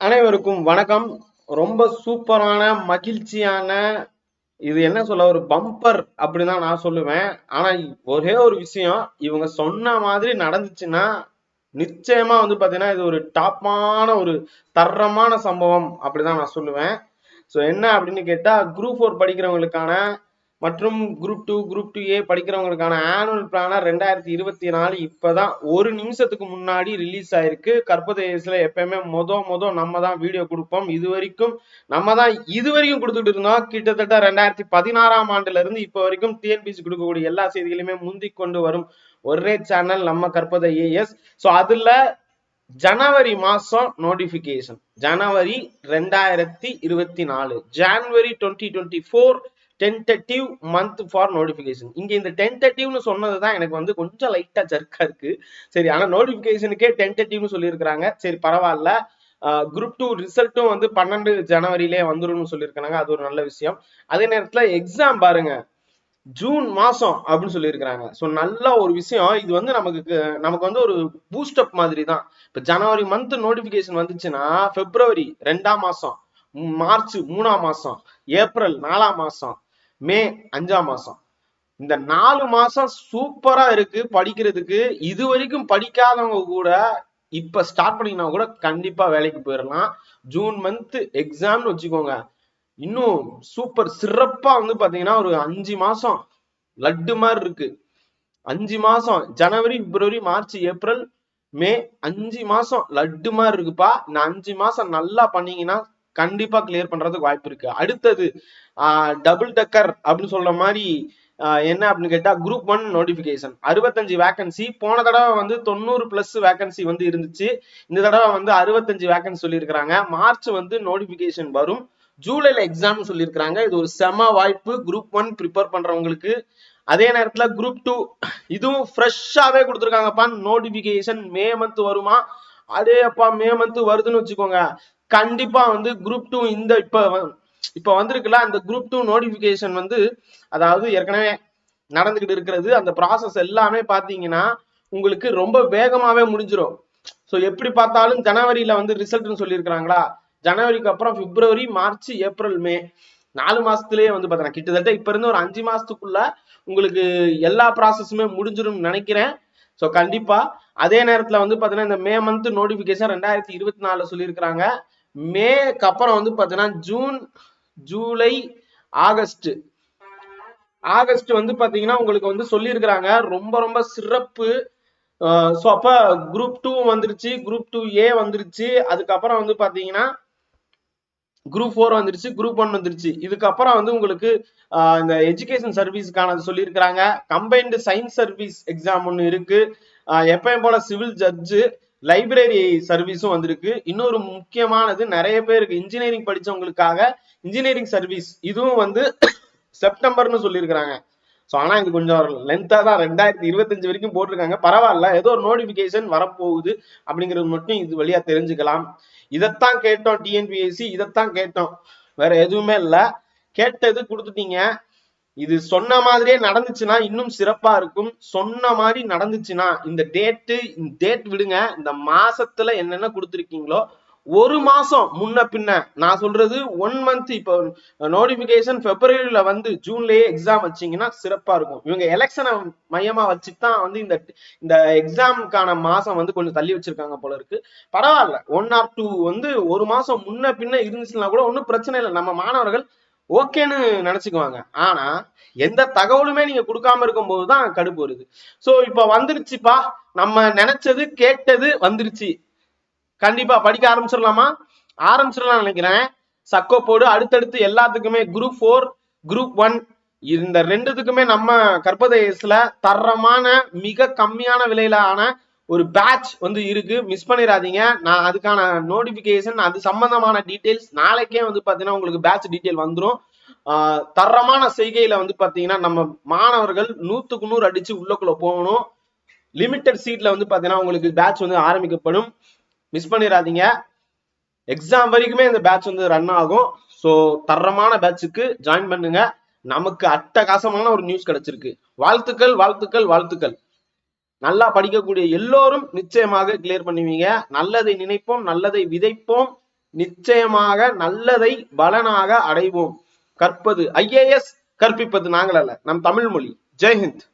அனைவருக்கும் வணக்கம். ரொம்ப சூப்பரான மகிழ்ச்சியான இது என்ன சொல்ல ஒரு பம்பர் அப்படின்னு தான் நான் சொல்லுவேன். ஆனா ஒரே ஒரு விஷயம் இவங்க சொன்ன மாதிரி நடந்துச்சுன்னா நிச்சயமா வந்து பாத்தீங்கன்னா இது ஒரு டாப்பான ஒரு தரமான சம்பவம் அப்படிதான் நான் சொல்லுவேன். ஸோ என்ன அப்படின்னு கேட்டா குரூப் ஃபோர் படிக்கிறவங்களுக்கான மற்றும் group two group two A படிக்கிறவங்களுக்கான annual planner ரெண்டாயிரத்தி இருபத்தி நாலு இப்பதான் ஒரு நிமிஷத்துக்கு முன்னாடி ரிலீஸ் ஆயிருக்கு. கற்பதேசில எப்பயுமே மொத மொத நம்ம தான் வீடியோ கொடுப்போம். இது வரைக்கும் நம்ம தான் இது வரைக்கும் கொடுத்துட்டு இருந்தோம். கிட்டத்தட்ட ரெண்டாயிரத்தி பதினாறாம் ஆண்டுல இருந்து இப்போ வரைக்கும் டிஎன்பிசி கொடுக்கக்கூடிய எல்லா செய்திகளையுமே முந்தி கொண்டு வரும் ஒரே சேனல் நம்ம கற்பதை ஏஎஸ் ஸோ அதுல ஜனவரி மாசம் நோட்டிபிகேஷன் ஜனவரி ரெண்டாயிரத்தி இருபத்தி நாலு. January twenty twenty four tentative month for notification இங்க இந்த டென்டேட்டிவ்னு சொன்னது தான் எனக்கு வந்து கொஞ்சம் லைட்டா ஜர்க்கா இருக்கு. சரி ஆனா நோட்டிபிகேஷனுக்கே டென்டேட்டிவ்னு சொல்லியிருக்கிறாங்க. சரி பரவாயில்ல. குரூப் டூ ரிசல்ட்டும் வந்து பன்னெண்டு ஜனவரியிலே வந்துடும் சொல்லியிருக்காங்க அது ஒரு நல்ல விஷயம். அதே நேரத்துல எக்ஸாம் பாருங்க. ஜூன் மாசம் அப்படின்னு சொல்லியிருக்கிறாங்க. ஸோ நல்ல ஒரு விஷயம். இது வந்து நமக்கு நமக்கு வந்து ஒரு பூஸ்டப் மாதிரி தான். இப்போ ஜனவரி மந்த் நோட்டிஃபிகேஷன் வந்துச்சுன்னா பிப்ரவரி ரெண்டாம் மாசம் மார்ச் மூணாம் மாசம் ஏப்ரல் நாலாம் மாசம் மே அஞ்சாம் மாசம். இந்த நாலு மாசம் சூப்பரா இருக்கு படிக்கிறதுக்கு. இது வரைக்கும் படிக்காதவங்க கூட இப்ப ஸ்டார்ட் பண்ணீங்கன்னா கூட கண்டிப்பா வேலைக்கு போயிடலாம் ஜூன் மந்த் எக்ஸாம்னு வச்சுக்கோங்க. இன்னும் சூப்பர் சிறப்பா வந்து பாத்தீங்கன்னா ஒரு அஞ்சு மாசம் லட்டு மாதிரி இருக்கு. அஞ்சு மாசம் ஜனவரி பிப்ரவரி மார்ச் ஏப்ரல் மே அஞ்சு மாசம் லட்டு மாதிரி இருக்குப்பா. இந்த அஞ்சு மாசம் நல்லா பண்ணீங்கன்னா கண்டிப்பா கிளியர் பண்றதுக்கு வாய்ப்பு இருக்கு. அடுத்தது டபுள் டக்கர் அப்படின்னு சொல்ற மாதிரி என்ன அப்படின்னு கேட்டா குரூப் ஒன் நோட்டிபிகேஷன் அறுபத்தஞ்சு வேகன்சி போன தடவை வந்து தொண்ணூறு பிளஸ் வேகன்சி வந்து இருந்துச்சு. இந்த தடவை வந்து அறுபத்தஞ்சு வேகன்சி சொல்லியிருக்கிறாங்க. மார்ச் வந்து நோட்டிபிகேஷன் வரும். ஜூலைல எக்ஸாம் சொல்லியிருக்கிறாங்க. இது ஒரு செம வாய்ப்பு. குரூப் ஒன் ப்ரிப்பேர் பண்றவங்களுக்கு. அதே நேரத்துல குரூப் டூ இதுவும் ஃப்ரெஷ்ஷாவே கொடுத்துருக்காங்கப்பா. நோட்டிபிகேஷன் மே மந்த் வருமா? அதே அப்பா மே மந்த் வருதுன்னு வச்சுக்கோங்க. கண்டிப்பா வந்து குரூப் டூ இந்த இப்ப இப்ப வந்திருக்குல்ல அந்த குரூப் டூ நோட்டிபிகேஷன் வந்து அதாவது ஏற்கனவே நடந்துகிட்டு இருக்கிறது அந்த ப்ராசஸ் எல்லாமே பாத்தீங்கன்னா உங்களுக்கு ரொம்ப வேகமாவே முடிஞ்சிடும் ஸோ எப்படி பார்த்தாலும் ஜனவரியில வந்து ரிசல்ட்னு சொல்லியிருக்கிறாங்களா? ஜனவரிக்கு அப்புறம் பிப்ரவரி மார்ச் ஏப்ரல் மே. நாலு மாசத்துலயே வந்து பாத்தீங்கன்னா கிட்டத்தட்ட இப்ப இருந்து ஒரு அஞ்சு மாசத்துக்குள்ள உங்களுக்கு எல்லா ப்ராசஸுமே முடிஞ்சிடும் நினைக்கிறேன். ஸோ கண்டிப்பா. அதே நேரத்துல வந்து பாத்தீங்கன்னா இந்த மே மந்த் நோட்டிபிகேஷன் ரெண்டாயிரத்தி இருபத்தி நாலுல சொல்லியிருக்கிறாங்க. மேக்கு அப்புறம் வந்து பார்த்தீங்கன்னா ஜூன் ஜூலை ஆகஸ்ட். ஆகஸ்ட் வந்து பார்த்தீங்கன்னா உங்களுக்கு வந்து சொல்லியிருக்கிறாங்க. ரொம்ப ரொம்ப சிறப்பு. ஸோ அப்போ குரூப் டூ வந்துருச்சு. குரூப் டூ ஏ வந்துருச்சு. அதுக்கப்புறம் வந்து பார்த்தீங்கன்னா குரூப் ஃபோர் வந்துருச்சு. குரூப் ஒன் வந்துருச்சு. இதுக்கப்புறம் வந்து உங்களுக்கு இந்த எஜுகேஷன் சர்வீஸ்க்கான சொல்லியிருக்கிறாங்க. கம்பைன்டு சயின்ஸ் சர்வீஸ் எக்ஸாம் ஒன்று இருக்கு. எப்பயும் போல சிவில் ஜட்ஜு லைப்ரரி சர்வீஸும் வந்திருக்கு. இன்னொரு முக்கியமானது நிறைய பேருக்கு இன்ஜினியரிங் படிச்சவங்களுக்காக இன்ஜினியரிங் சர்வீஸ் இதுவும் வந்து செப்டம்பர்னு சொல்லியிருக்கிறாங்க. ஸோ ஆனால் இது கொஞ்சம் லென்த்தாக தான் ரெண்டாயிரத்தி இருபத்தஞ்சு வரைக்கும் போட்டிருக்காங்க. பரவாயில்ல. ஏதோ ஒரு நோட்டிஃபிகேஷன் வரப்போகுது அப்படிங்கிறது மட்டும் இது வழியா தெரிஞ்சுக்கலாம். இதைத்தான் கேட்டோம் டிஎன்பிஎஸ்சி இதைத்தான் கேட்டோம். வேற எதுவுமே இல்லை. கேட்டது கொடுத்துட்டீங்க. இது சொன்ன மாதிரியே நடந்துச்சுன்னா இன்னும் சிறப்பா இருக்கும். சொன்ன மாதிரி நடந்துச்சுன்னா இந்த டேட்டு டேட் விடுங்க. இந்த மாசத்துல என்னென்ன கொடுத்துருக்கீங்களோ ஒரு மாசம் முன்ன பின்ன நான் சொல்றது ஒன் மந்த் இப்போ நோட்டிபிகேஷன் பிப்ரவரியில வந்து ஜூன்லயே எக்ஸாம் வச்சீங்கன்னா சிறப்பா இருக்கும். இவங்க எலெக்ஷனை மையமா வச்சுதான் வந்து இந்த இந்த எக்ஸாமுக்கான மாசம் வந்து கொஞ்சம் தள்ளி வச்சிருக்காங்க போல இருக்கு. பரவாயில்ல. ஒன் ஆர் டூ வந்து ஒரு மாசம் முன்ன பின்ன இருந்துச்சுன்னா கூட ஒன்றும் பிரச்சனை இல்லை. நம்ம மாணவர்கள் ஓகேன்னு நினைச்சுக்குவாங்க. ஆனா எந்த தகவலுமே நீங்க கொடுக்காம இருக்கும் போதுதான் கடுப்பு வருது. சோ இப்ப வந்துருச்சுப்பா. நம்ம நினைச்சது கேட்டது வந்துருச்சு. கண்டிப்பா படிக்க ஆரம்பிச்சிடலாமா? ஆரம்பிச்சிடலாம் நினைக்கிறேன். சக்கோ போடு. அடுத்தடுத்து எல்லாத்துக்குமே குரூப் ஃபோர் குரூப் ஒன் இந்த ரெண்டுத்துக்குமே நம்ம கற்பதேசில தரமான மிக கம்மியான விலையில ஆன ஒரு பேட்ச் வந்து இருக்கு. மிஸ் பண்ணிடாதீங்க. நான் அதுக்கான நோட்டிபிகேஷன் அது சம்பந்தமான டீட்டெயில்ஸ் நாளைக்கே வந்து பாத்தீங்கன்னா உங்களுக்கு பேட்ச் டீட்டெயில் வந்துடும் தரமான செய்கையில வந்து பாத்தீங்கன்னா நம்ம மாணவர்கள் நூத்துக்கு நூறு அடிச்சு உள்ளக்குள்ள போகணும். லிமிட்டட் சீட்ல வந்து பாத்தீங்கன்னா உங்களுக்கு பேட்ச் வந்து ஆரம்பிக்கப்படும். மிஸ் பண்ணிடாதீங்க. எக்ஸாம் வரைக்குமே இந்த பேட்ச் வந்து ரன் ஆகும். ஸோ தரமான பேட்சுக்கு ஜாயின் பண்ணுங்க. நமக்கு அட்டகாசமான ஒரு நியூஸ் கிடைச்சிருக்கு. வாழ்த்துக்கள் வாழ்த்துக்கள் வாழ்த்துக்கள். நல்லா படிக்கக்கூடிய எல்லோரும் நிச்சயமாக கிளியர் பண்ணுவீங்க. நல்லதை நினைப்போம் நல்லதை விதைப்போம். நிச்சயமாக நல்லதை பலனாக அடைவோம். கற்பது ஐஏஎஸ் கற்பிப்பது நாங்கள் அல்ல நம் தமிழ் மொழி. ஜெய்ஹிந்த்